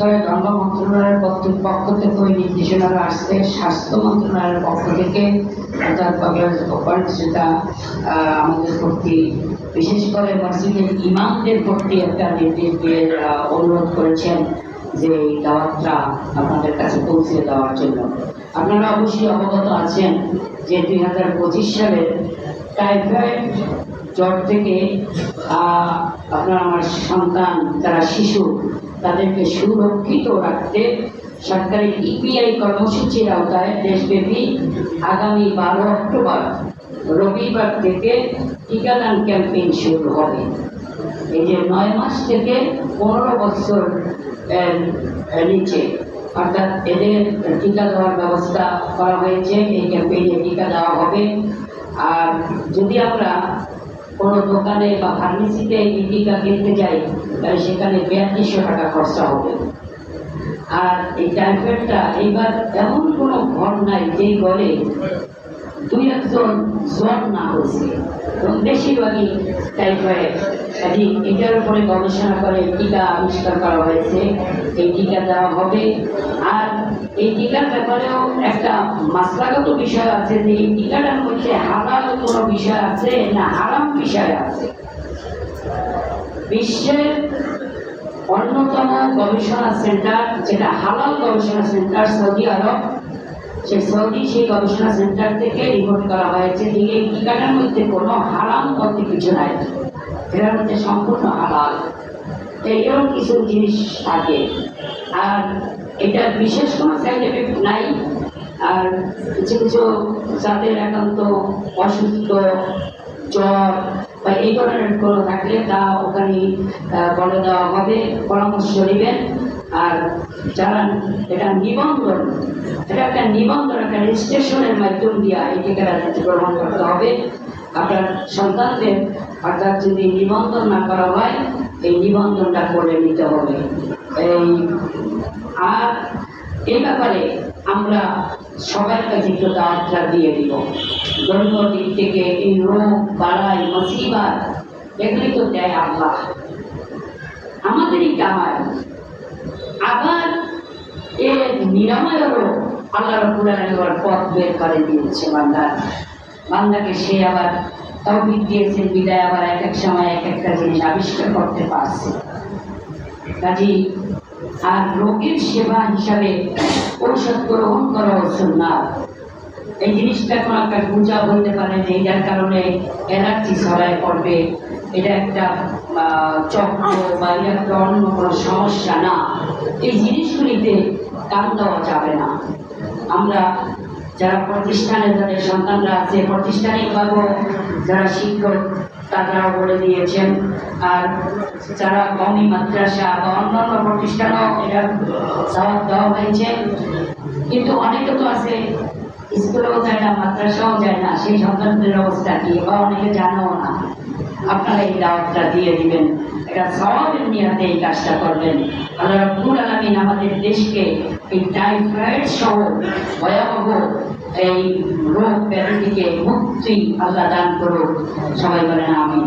করে ধর্ম মন্ত্রণালয়ের পক্ষ- থেকে ওই নির্দেশনাটা আসছে স্বাস্থ্য মন্ত্রণালয়ের পক্ষ থেকে অর্থাৎ পয়েন্ট সেটা আমাদের প্রতি বিশেষ করে মসজিদের ইমামদের প্রতি একটা নির্দেশ দিয়ে অনুরোধ করেছেন যে এই দাওয়াতটা আপনাদের কাছে পৌঁছে দেওয়ার জন্য। আপনারা অবশ্যই অবগত আছেন যে দুই সালের টাইফয়েড জ্বর থেকে আপনার আমার সন্তান, যারা শিশু, তাদেরকে সুরক্ষিত রাখতে সরকারের ইপিআই কর্মসূচির আওতায় দেশব্যাপী আগামী বারো অক্টোবর, রবিবার থেকে টিকাদান ক্যাম্পেইন শুরু হবে। এই যে নয় মাস থেকে পনেরো বছর নিচে, অর্থাৎ এদের টিকা দেওয়ার ব্যবস্থা করা হয়েছে, এই ক্যাম্পেইনে টিকা দেওয়া হবে। আর যদি আমরা কোনো দোকানে বা ফার্মেসিতে টিকা কিনতে যাই, তাহলে সেখানে বিয়াল্লিশশো টাকা খরচা হবে। আর এই টাইফয়েডটা এইবার এমন কোনো ঘর নাই যেই ঘরে দুই একজন জ্বর না এবং বেশিরভাগই টাইফয়েড এটার উপরে গবেষণা করে টিকা আবিষ্কার করা হয়েছে। এই টিকা দেওয়া হবে। আর এই টিকার ব্যাপারেও একটা মাসলাগত বিষয় আছে যে এই টিকাটার মধ্যে হালাল কোনো বিষয় আছে না হারাম বিষয় আছে। বিশ্বের অন্যতম গবেষণা সেন্টার, যেটা হালাল গবেষণা সেন্টার সৌদি আরব সেই সৌদি সেই গবেষণা সেন্টার থেকে রিপোর্ট করা হয়েছে যে এই টিকাটার মধ্যে কোনো হারাম বলতে কিছু নাই। এটার মধ্যে সম্পূর্ণ হালাল। এরকম কিছু জিনিস থাকে। আর এটা বিশেষ কোনো সাইড এফেক্ট নাই। আর কিছু কিছু যাদের একান্ত অসুস্থ, জ্বর বা এই ধরনের কোনো থাকলে তা ওখানে বলে দেওয়া হবে, পরামর্শ নেবেন। আর যারা এটা নিবন্ধন, এটা একটা নিবন্ধন, একটা রেজিস্ট্রেশনের মাধ্যম দিয়ে এই টিকাটা গ্রহণ করতে হবে। আপনার সন্তানদের অর্থাৎ যদি নিবন্ধন না করা হয়, এই নিবন্ধনটা করে নিতে হবে। এই, আর এই ব্যাপারে আমরা সবার কাছে একটু দিয়ে দিব। ধর্মীয় দিক থেকে এই রোগ বাড়াই মুসিবাত, এগুলি তো দেয় আল্লাহ। আমাদেরই কামায় আবার এর নিরাময়েরও আল্লাহ রব্বুল আলামিন পথ বের করে দিয়েছে বান্দার বান্দাকে সে আবার তহবিদ দিয়েছেন বিদায় আবার এক এক সময় এক একটা জিনিস আবিষ্কার করতে পারছে। কাজী আর রোগীর সেবা হিসাবে ঔষধ গ্রহণ করা সুন্নাত। এই জিনিসটা কোনো একটা গুজব বলতে পারে যে এটার কারণে এনার্জি ছড়ায় পড়বে। এটা একটা চক্র বা একটা অন্য কোনো সমস্যা না। এই জিনিসগুলিতে কান দেওয়া যাবে না। আমরা যারা প্রতিষ্ঠানে যাদের সন্তানরা আছে প্রতিষ্ঠানিকভাবে যারা শিক্ষক তারাও বলে দিয়েছেন। আর যারা কমি মাদ্রাসা বা অন্যান্য প্রতিষ্ঠানেও এটা জবাব দেওয়া হয়েছে। কিন্তু অনেকে তো আছে স্কুলেও যায় না, মাদ্রাসাও যায় না, সেই সন্তানদের অবস্থা কি? বা অনেকে জানেও না। আপনারা এই দাওয়াতটা দিয়ে দিবেন। এটা সবাবের নিয়াতে এই কাজটা করবেন। আল্লাহ রব্বুল আলমিন আমাদের দেশকে এই টাইফয়েড সহ ভয়াবহ এই রোগ ব্যাধি থেকে মুক্তি আল্লাহ দান করুক। সবাই বলেন আমি